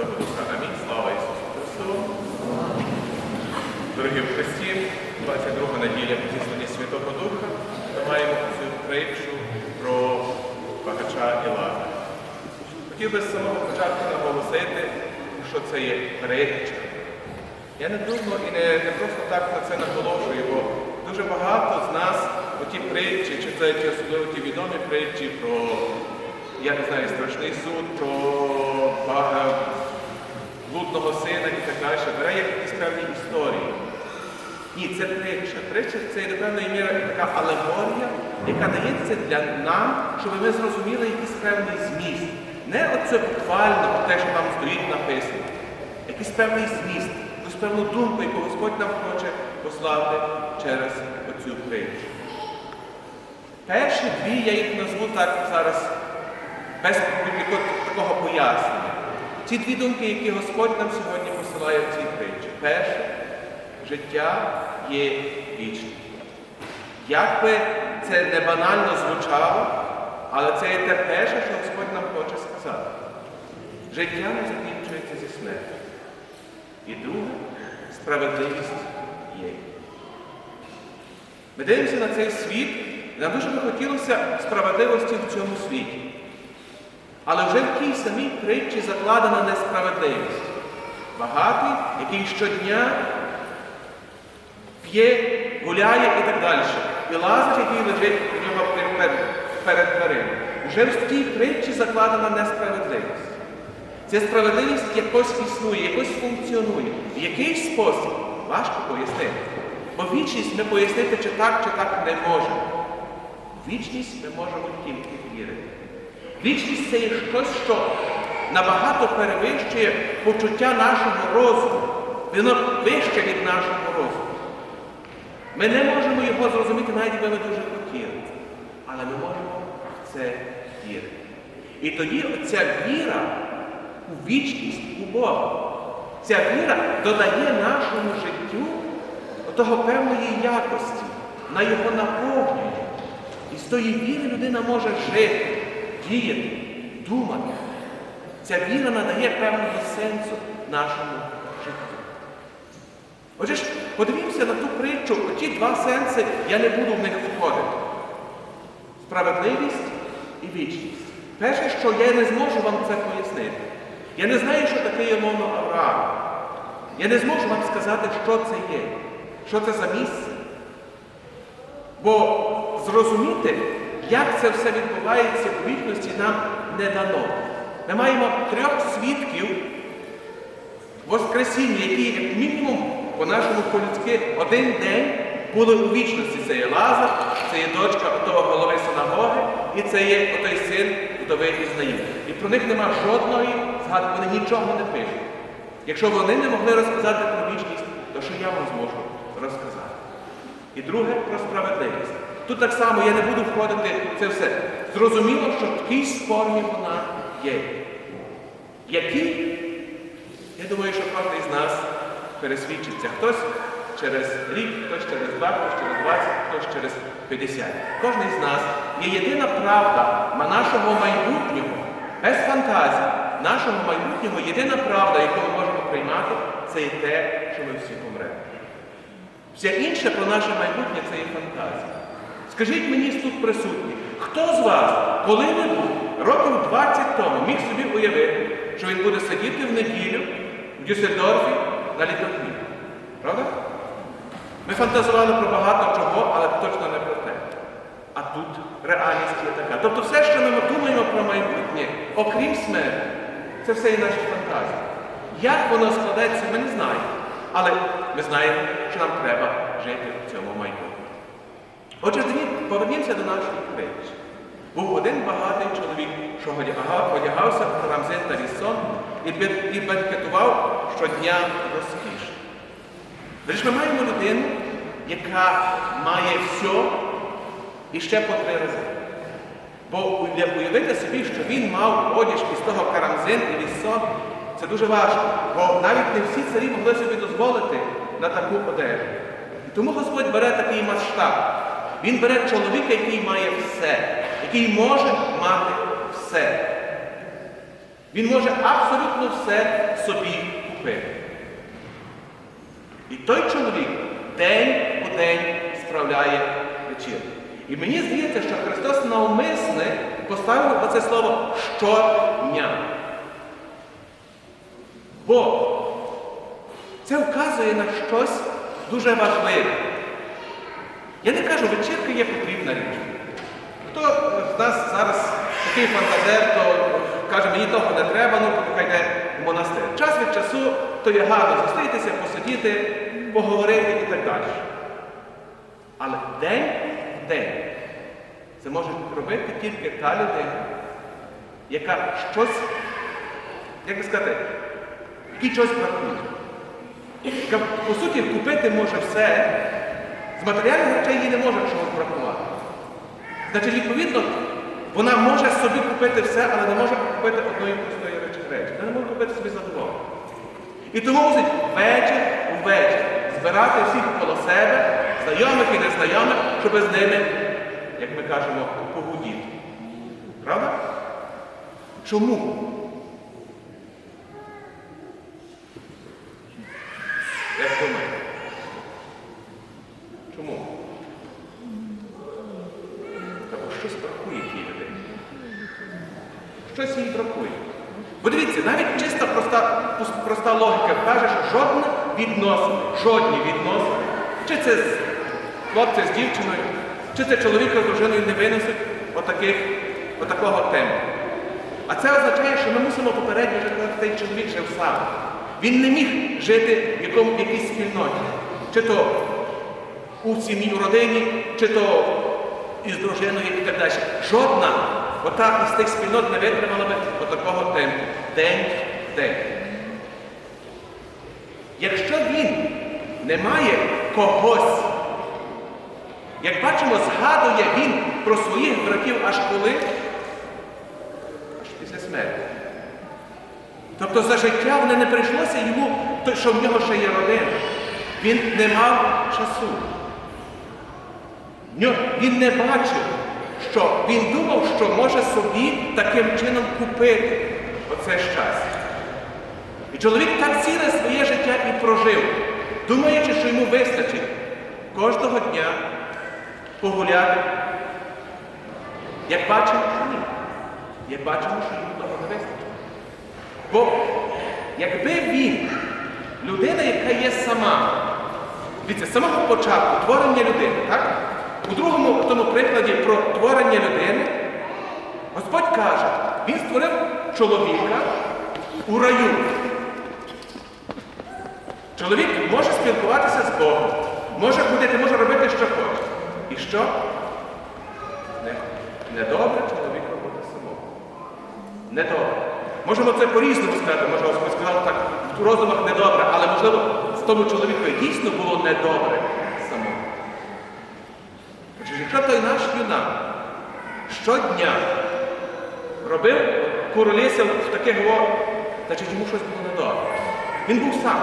Святого Духа. Амінь. Слава Ісусу Христу. Дорогі в Христі, 22 неділя післання Святого Духа. Ми маємо цю притчу про багача і Лазаря. Хотів би з самого початку наголосити, що це є притча. Я не думаю і не, не просто так на це наголошую, бо дуже багато з нас оті притчі, чи це ті особливо ті відомі притчі про, я не знаю, страшний суд, про бага, блудного сина і так далі, бере як якісь певні історії. Ні, це притча. Притча це до певної міри така алегорія, яка дається для нам, щоб ми зрозуміли якийсь певний зміст. Не оце буквально те, що там стоїть написано. Якийсь певний зміст, якусь певну думку, яку Господь нам хоче послати через оцю притчу. Перші дві я їх назву так зараз без такого пояснення. Ці дві думки, які Господь нам сьогодні посилає в цій притчі. Перше, життя є вічним. Як би це не банально звучало, але це є те перше, що Господь нам хоче сказати. Життя не закінчується зі смертю. І друге, справедливість є. Ми дивимося на цей світ, і нам дуже би хотілося справедливості в цьому світі. Але вже в тій самій притчі закладена несправедливість. Багатий, який щодня п'є, гуляє і так далі. І Лазар, який лежить у нього перед дверима. Вже в тій притчі закладена несправедливість. Ця справедливість якось існує, якось функціонує. В якийсь спосіб важко пояснити. Бо вічність ми пояснити, чи так, чи так не можемо. Вічність ми можемо тільки вірити. Вічність це є щось, що набагато перевищує почуття нашого розуму. Воно вище від нашого розуму. Ми не можемо його зрозуміти, навіть якби ми дуже хотіли. Але ми можемо в це вірити. І тоді ця віра у вічність у Бога. Ця віра додає нашому життю того певної якості, на його наповнює. І з тої віри людина може жити, діяти, думати. Ця віра надає певного сенсу нашому життю. Отже подивімося на ту притчу, ті два сенси, я не буду в них входити. Справедливість і вічність. Перше, що я не зможу вам це пояснити. Я не знаю, що таке є Авраама. Я не зможу вам сказати, що це є, що це за місце. Бо зрозуміти, як це все відбувається у вічності, нам не дано. Ми маємо трьох свідків Воскресіння, які, як мінімум, по-нашому по-людськи, один день були у вічності. Це є Лазар, це є дочка того голови синагоги, і це є отой син вдови із Наїм. І про них нема жодної згадки, вони нічого не пишуть. Якщо вони не могли розказати про вічність, то що я вам зможу розказати? І друге про справедливість. Тут так само я не буду входити в це все. Зрозуміло, що в такій формі вона є. Який? Я думаю, що кожен з нас пересвідчиться. Хтось через рік, хтось через два, хтось через 20, хтось через 50. Кожен з нас є єдина правда на нашого майбутнього, без фантазії, нашого майбутнього єдина правда, яку ми можемо приймати, це є те, що ми всі помремо. Все інше про наше майбутнє це є фантазія. Скажіть мені тут присутні, хто з вас коли-небудь років 20 тому міг собі уявити, що він буде сидіти в неділю в Дюссельдорфі на літаку? Правда? Ми фантазували про багато чого, але точно не про те. А тут реальність є така. Тобто все, що ми думаємо про майбутнє, окрім смерті, це все є наші фантазії. Як воно складеться, ми не знаємо. Але ми знаємо, що нам треба жити в цьому майбутньому. Отже, повернімося до нашої притчі. Був один багатий чоловік, що одягався в рамзин та вісон і бенкетував щодня розкішно. Тож ми маємо людину, яка має все і ще по три рази. Бо уявити собі, що він мав одяг із того карамзин і вісон, це дуже важко. Бо навіть не всі царі могли собі дозволити на таку одежу. І тому Господь бере такий масштаб. Він бере чоловіка, який має все, який може мати все. Він може абсолютно все собі купити. І той чоловік день у день справляє вечір. І мені здається, що Христос навмисне поставив оце слово щодня. Бо це вказує на щось дуже важливе. Я не кажу, вечірка є потрібна річ. Хто з нас зараз такий фантазер, то треба, ну поки йде в монастир. Час від часу то є гарно зустрітися, посидіти, поговорити і так далі. Але день в день це може робити тільки та людина, яка щось, як би сказати, якій щось бракує. Яка, по суті, купити може все, з матеріальних речей їй не може чогось бракувати. Значить, відповідно, вона може собі купити все, але не може купити одної простої речі. речі. Вона не може купити собі задоволення. І тому мусить вечір у вечір збирати всіх коло себе, знайомих і незнайомих, щоб з ними, як ми кажемо, погудіти. Правда? Чому? Як думаєте? Чому? Тому щось бракує тій людині. Щось бракує. Бо дивіться, навіть чиста проста, проста логіка каже, що жодне відносини, жодні відносини, чи це з хлопця з дівчиною, чи це чоловіка з дружиною не виносить отаких, отакого темпу. А це означає, що ми мусимо попередньо жити, цей чоловік жив сам. Він не міг жити в, якому, якійсь спільноті. Чи то у сім'ї, у родині, чи то із дружиною і так далі. Жодна ота із тих спільнот не витримала би отакого темпу. День день. Якщо він не має когось, як бачимо, згадує він про своїх братів аж коли? Аж після смерті. Тобто за життя вони не прийшлося йому, що в нього ще є родина. Він не мав часу. Він не бачив, що він думав, що може собі таким чином купити оце щастя. І чоловік так ціле своє життя і прожив, думаючи, що йому вистачить кожного дня погуляти. Як бачимо, що ні. Як бачимо, що йому того не вистачить. Бо якби він, людина, яка є сама, з самого початку творення людини, так? У другому тому прикладі про творення людини, Господь каже, Він створив чоловіка у раю. Чоловік може спілкуватися з Богом, може ходити, може робити, що хоче. І що? Не, недобре чоловік робити самому. Недобре. Можемо це по-різному сказати, може Господь сказав так в розумах недобре, але можливо з тому чоловіку дійсно було недобре. Якщо той наш юнак щодня робив куролісів в таких во, значить йому щось було недобре. Він був сам.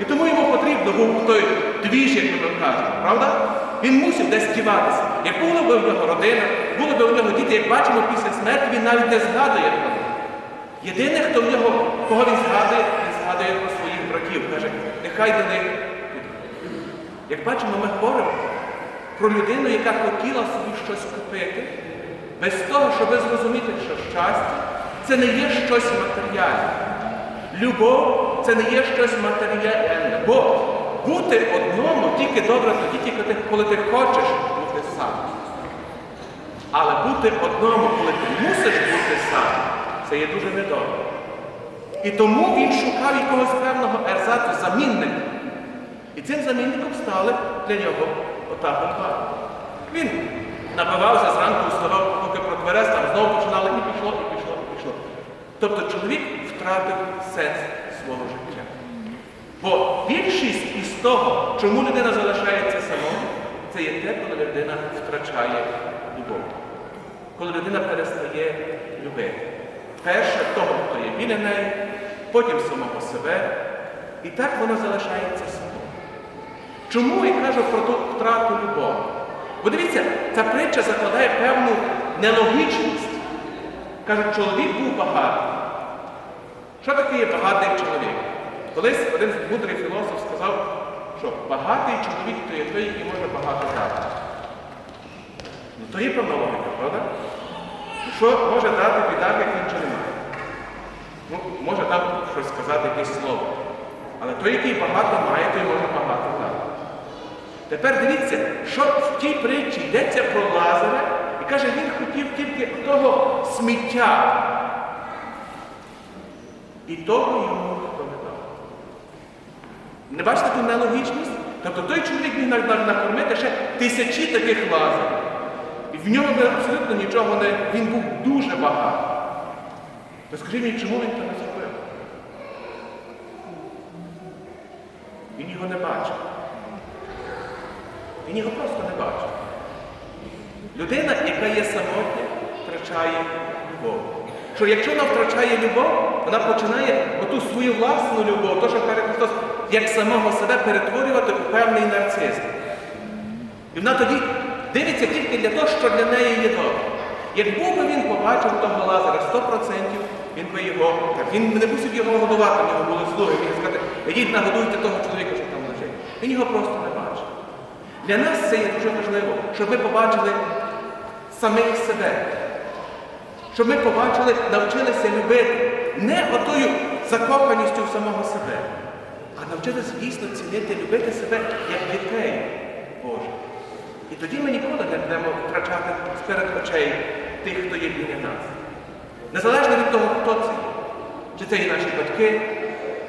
І тому йому потрібно був той двіж, як ми кажемо, правда? Він мусив десь діватися. Як була б у нього родина, були б у нього діти, як бачимо, після смерті він навіть не згадує про них. Єдине, хто в нього, кого він згадує, він згадує про своїх братів. Каже, нехай до них. Як бачимо, ми говоримо про людину, яка хотіла собі щось купити, без того, щоб зрозуміти, що щастя це не є щось матеріальне. Любов це не є щось матеріальне. Бо бути одному тільки добре тоді, тільки коли ти хочеш бути сам. Але бути одному, коли ти мусиш бути сам, це є дуже недобре. І тому він шукав якогось певного ерзату, замінника. І цим замінником стали для нього ота голова. Він напивався зранку, вставав, поки протверез, там знову починали і пішло, і пішло, і пішло. Тобто чоловік втратив сенс свого життя. Бо більшість із того, чому людина залишається самою, це є те, коли людина втрачає любов. Коли людина перестає любити. Перше того, хто є біля неї, потім самого себе. І так вона залишається самою. Чому я кажу про ту втрату любові? Бо дивіться, ця притча закладає певну нелогічність. Кажуть, чоловік був багатий. Що таке є багатий чоловік? Колись один мудрий філософ сказав, що багатий чоловік то є той, який може багато дати. Ну то є певна логіка, правда? Що може дати бідак, як він нічого не має? Ну, може там щось сказати, якесь слово. Але той, який багато має, той може багато дати. Тепер дивіться, що в тій притчі йдеться про Лазаря, і каже, він хотів тільки того сміття. І того йому ніхто не дав. Не бачите ту нелогічність? Тобто той чоловік міг на- на- накормити ще тисячі таких лазарів. І в ньому абсолютно нічого не. Він був дуже багатий. То скажіть мені, чому він це не зробив? Він його не бачив. Він його просто не бачив. Людина, яка є самотня, втрачає любов. Що якщо вона втрачає любов, вона починає оту свою власну любов, то, що каже Христос, як самого себе перетворювати у певний нарцизм. І вона тоді дивиться тільки для того, що для неї є добре. Якби би він побачив того Лазара 100%, він би його, він не мусив його годувати, в нього були слуги, він сказати, ідіть нагодуйте того чоловіка, що там лежить. Він його просто не. Для нас це є дуже важливо, щоб ми побачили самих себе. Щоб ми побачили, навчилися любити не отою закоханістю в самого себе, а навчилися дійсно цінити, любити себе як дітей Божих. І тоді ми ніколи не будемо втрачати сперед очей тих, хто є біля нас. Незалежно від того, хто це. Чи це є наші батьки,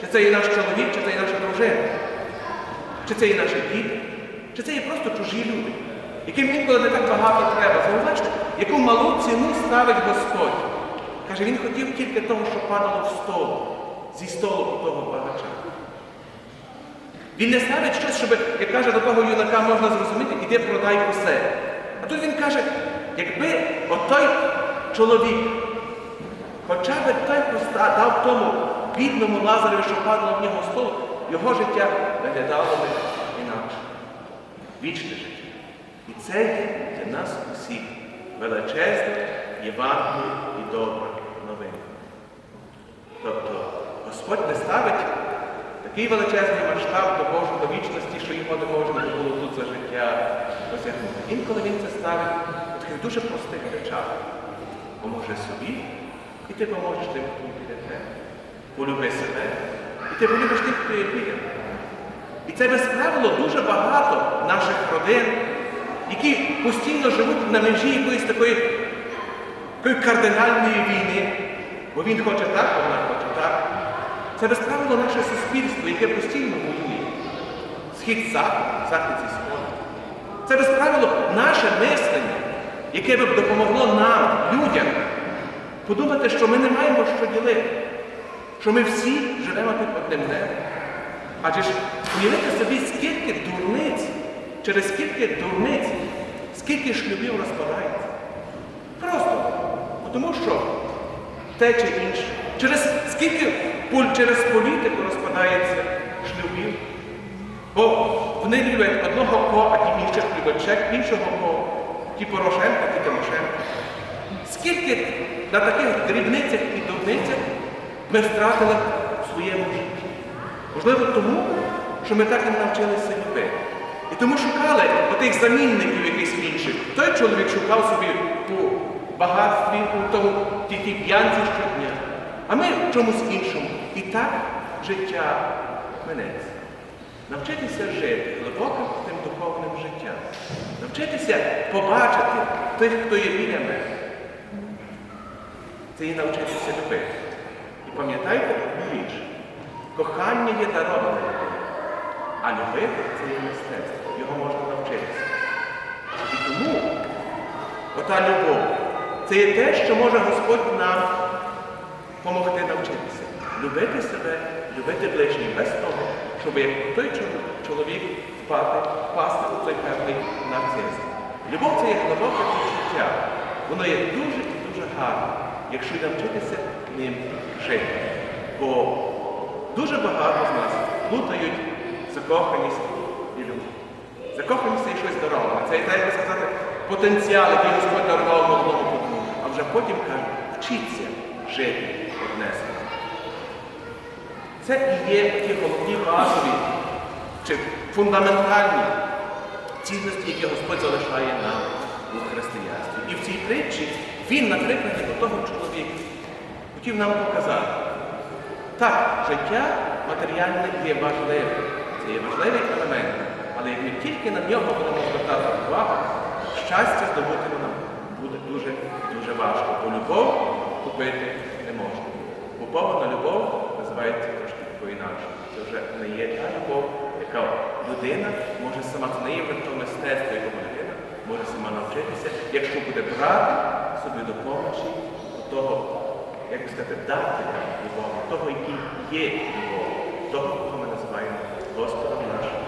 чи це є наш чоловік, чи це є наша дружина, чи це є наші діти, чи це є просто чужі люди, яким інколи не так багато треба. Зауважте, яку малу ціну ставить Господь. Каже, він хотів тільки того, що падало в стол, зі столу того багача. Він не ставить щось, щоб, як каже до того юнака, можна зрозуміти, іди продай усе. А тут він каже, якби отой чоловік, хоча б той дав тому бідному Лазареві, що падало в нього столу, його життя виглядало би. Вічне життя. І це є для нас усіх величезне Євангеліє і добра новина. Тобто Господь не ставить такий величезний масштаб до Божої до вічності, що його не можна було тут за життя досягнути. Інколи він це ставить у таких дуже простих речах. Поможи собі, і ти поможеш тим, хто тебе. Полюби себе, і ти полюбиш тих, хто є біля. І це, без правило, дуже багато наших родин, які постійно живуть на межі якоїсь такої, такої кардинальної війни. Бо він хоче так, а вона хоче так. Це без правило наше суспільство, яке постійно воює. Схід захід, захід зі сходу. Це без правило наше мислення, яке б допомогло нам, людям, подумати, що ми не маємо що ділити, що ми всі живемо під одним небом. Адже ж уявити собі, скільки дурниць, через скільки дурниць, скільки шлюбів розпадається. Просто тому що те чи інше. Через скільки через політику розпадається шлюбів. Бо вони люблять одного ко, а ті інших люблять ще іншого ко. Ті Порошенка, ті Тимошенко. Скільки на таких дрібницях і дурницях ми втратили в своєму житті? Можливо, тому, що ми так і не навчилися любити. І тому шукали отих замінників якихось інших. Той чоловік шукав собі по багатстві, у тому тільки п'янці щодня. А ми в чомусь іншому. І так життя минеться. Навчитися жити глибоким тим духовним життям. Навчитися побачити тих, хто є біля мене. Це і навчитися любити. І пам'ятайте річ. Кохання є дароване людині, а любити це є мистецтво. Його можна навчитися. І тому ота любов це є те, що може Господь нам допомогти навчитися. Любити себе, любити ближніх без того, щоб як той чоловік впати, впасти у той певний нарцизм. Любов це є глибоке почуття. Воно є дуже і дуже гарне, якщо навчитися ним жити. Бо дуже багато з нас плутають закоханість і любов. Закоханість це є щось дароване. Це би сказати, потенціал, який Господь дарував молодому подружжю. А вже потім каже, вчіться жити одне з. Це і є ті головні базові чи фундаментальні цінності, які Господь залишає нам у християнстві. І в цій притчі він, на прикладі того чоловіка, хотів нам показати. Так, життя матеріальне є важливим, це є важливий елемент, але як ми тільки на нього будемо звертати увагу, щастя здобути нам буде дуже дуже важко. Бо любов купити не можна. Купована любов називається трошки по-інакше. Це вже не є та любов, яка людина може сама, це не є мистецтво, якому людина може сама навчитися, якщо буде брати собі допомогу того як би сказати, дати любов, того, який є любов, того, кого ми називаємо Господом нашим